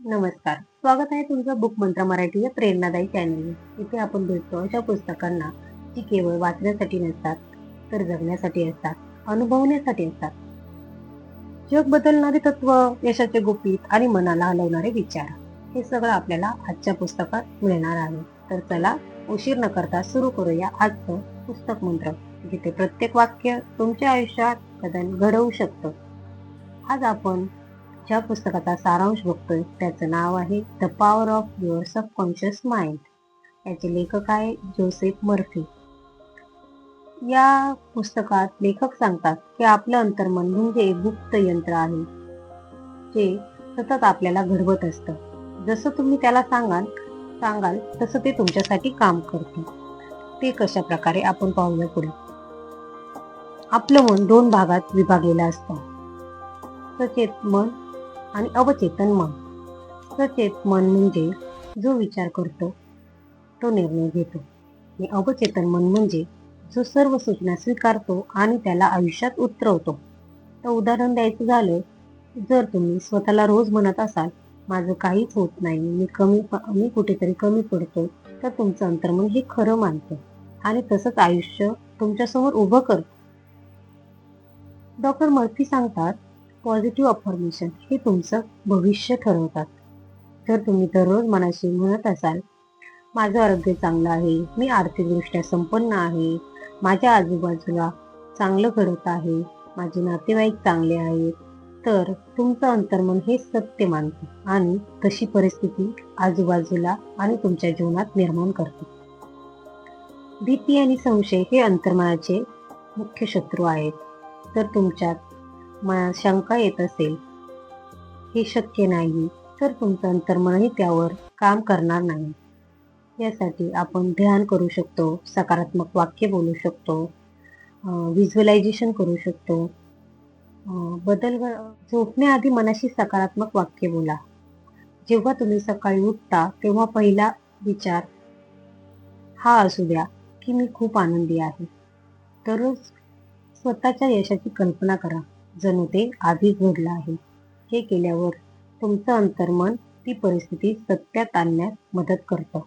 नमस्कार. स्वागत आहे तुमचं बुक मंत्र मराठी या प्रेरणादायी चॅनल इथे आपण भेटतो अशा पुस्तकांना जी केवळ वाचण्यासाठी नसतात तर जगण्यासाठी असतात अनुभवण्यासाठी असतात. जग बदलणारे तत्व यशाचे गुपित आणि मनाला हलवणारे विचार हे सगळं आपल्याला आजच्या पुस्तकात मिळणार आहे. तर चला उशीर न करता सुरू करूया आजचं पुस्तक मंत्र जिथे प्रत्येक वाक्य तुमच्या आयुष्यात बदल घडवू शकतं. आज आपण ज्या पुस्तकाचा सारांश बघतोय त्याचं नाव आहे The Power of Your Subconscious Mind याचे लेखक आहे जोसेफ मर्फी. या पुस्तकात लेखक सांगतात की आपलं अंतर्मन म्हणजे एक गुप्त यंत्र आहे जे सतत आपल्याला घडवत असतं. जसं तुम्ही त्याला सांगाल सांगाल तसं ते तुमच्यासाठी काम करते. ते कशा प्रकारे आपण पाहूया पुढे. आपलं मन दोन भागात विभागलेलं असतं. सचेत मन आणि अवचेतन मन. सचेत मन म्हणजे जो विचार करतो तो निर्णय घेतो. आणि अवचेतन मन म्हणजे जो सर्व सूचना स्वीकारतो आणि त्याला आयुष्यात उतरवतो. तर उदाहरण द्यायचं झालं जर तुम्ही स्वतःला रोज म्हणत असाल माझं काहीच होत नाही मी कमी मी कुठेतरी कमी पडतो तर तुमचं अंतर्मन हे खरं मानतं. आणि तसंच आयुष्य तुमच्यासमोर उभं करतं. डॉक्टर मर्फी सांगतात पॉझिटिव्ह अफॉर्मेशन हे तुमचं भविष्य ठरवतात. जर तुम्ही दररोज मनाशी म्हणत असाल माझं आरोग्य चांगलं आहे मी आर्थिकदृष्ट्या संपन्न आहे माझ्या आजूबाजूला चांगलं घडत आहे माझे नातेवाईक चांगले आहेत तर तुमचं अंतर्मन हे सत्य मानतं आणि तशी परिस्थिती आजूबाजूला आणि तुमच्या जीवनात निर्माण करते. भीती आणि संशय हे अंतर्मनाचे मुख्य शत्रू आहेत. तर तुमच्यात मनात शंका येत असेल. हे शक्य नाही तर तुमचं अंतर्मनही त्यावर काम करणार नाही. यासाठी आपण ध्यान करू शकतो सकारात्मक वाक्य बोलू शकतो व्हिज्युअलायझेशन करू शकतो. बदल झोपण्याआधी मनाशी सकारात्मक वाक्य बोला. जेव्हा तुम्ही सकाळी उठता तेव्हा पहिला विचार हा असू द्या की मी खूप आनंदी आहे. दररोज स्वतःच्या यशाची कल्पना करा. जणू ते आधीच घडलं आहे. हे केल्यावर तुमचं अंतर्मन ती परिस्थिती सत्यात आणण्यात मदत करतं.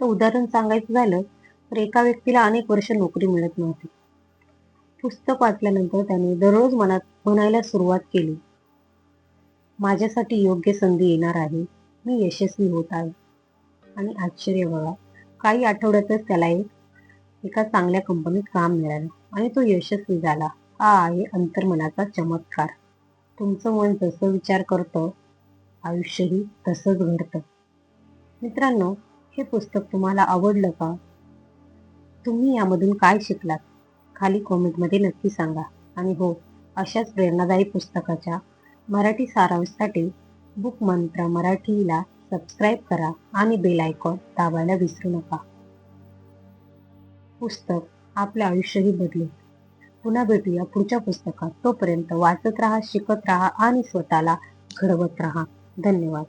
तर उदाहरण सांगायचं झालं तर एका व्यक्तीला अनेक वर्ष नोकरी मिळत नव्हती. पुस्तक वाचल्यानंतर त्याने दररोज मनात म्हणायला सुरुवात केली माझ्यासाठी योग्य संधी येणार आहे. मी यशस्वी होत आहे. आणि आश्चर्य बघा काही आठवड्यातच त्याला एक एका चांगल्या कंपनीत काम मिळालं आणि तो यशस्वी झाला. हा आहे अंतर्मनाचा चमत्कार. तुमचं मन जसं विचार करतं आयुष्यही तसंच घडतं. मित्रांनो हे पुस्तक तुम्हाला आवडलं का? तुम्ही यामधून काय शिकलात? खाली कॉमेंटमध्ये नक्की सांगा. आणि हो अशाच प्रेरणादायी पुस्तकाच्या मराठी सारांशसाठी बुक मंत्र मराठीला सबस्क्राईब करा आणि बेल आयकॉन दाबायला विसरू नका. पुस्तक आपलं आयुष्यही बदलेल. पुन्हा भेटूया पुढच्या पुस्तकात. तोपर्यंत वाचत राहा शिकत राहा आणि स्वतःला घडवत राहा. धन्यवाद.